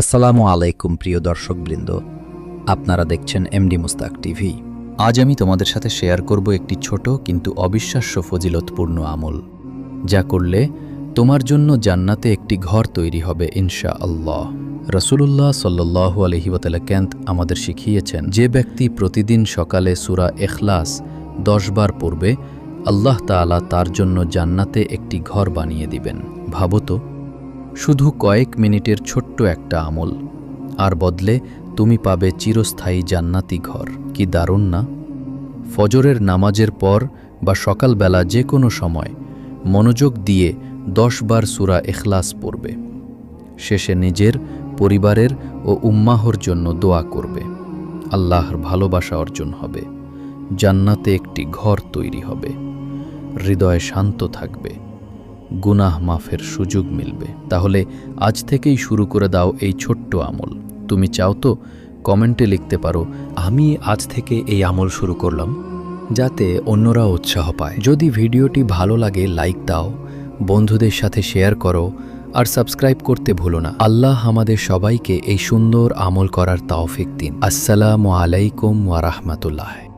আসসালামু আলাইকুম, প্রিয় দর্শকবৃন্দ। আপনারা দেখছেন এমডি মুস্তাক টিভি। আজ আমি তোমাদের সাথে শেয়ার করব একটি ছোট কিন্তু অবিশ্বাস্য ফজিলতপূর্ণ আমল। যা করলে তোমার জন্য জান্নাতে একটি ঘর তৈরি হবে ইনশা আল্লাহ রসুলুল্লাহ সাল্লাহ আলহিবতালাক্যান্ত আমাদের শিখিয়েছেন, যে ব্যক্তি প্রতিদিন সকালে সুরা এখলাস দশবার পড়বে, আল্লাহ তাআলা তার জন্য জান্নাতে একটি ঘর বানিয়ে দিবেন। ভাবতো শুধু কয়েক মিনিটের ছোট্ট একটা আমল। আর বদলে তুমি পাবে চিরস্থায়ী জান্নাতি ঘর। কি দারুণ না? ফজরের নামাজের পর বা সকালবেলা যে কোনো সময় মনোযোগ দিয়ে দশ বার সুরা এখলাস পড়বে। শেষে নিজের, পরিবারের ও উম্মাহর জন্য দোয়া করবে। আল্লাহর ভালোবাসা অর্জন হবে। জান্নাতে একটি ঘর তৈরি হবে। হৃদয় শান্ত থাকবে। গুনাহ মাফের সুযোগ মিলবে। তাহলে আজ থেকেই শুরু করে দাও এই ছোট্ট আমল। তুমি চাও তো কমেন্টে লিখতে পারো, আমি আজ থেকে এই আমল শুরু করলাম, যাতে অন্যরা উৎসাহ পায়। যদি ভিডিওটি ভালো লাগে, লাইক দাও, বন্ধুদের সাথে শেয়ার করো, আর সাবস্ক্রাইব করতে ভুলো না। আল্লাহ আমাদের সবাইকে এই সুন্দর আমল করার তাওফিক দিন। আসসালামু আলাইকুম ওয়া রাহমাতুল্লাহ।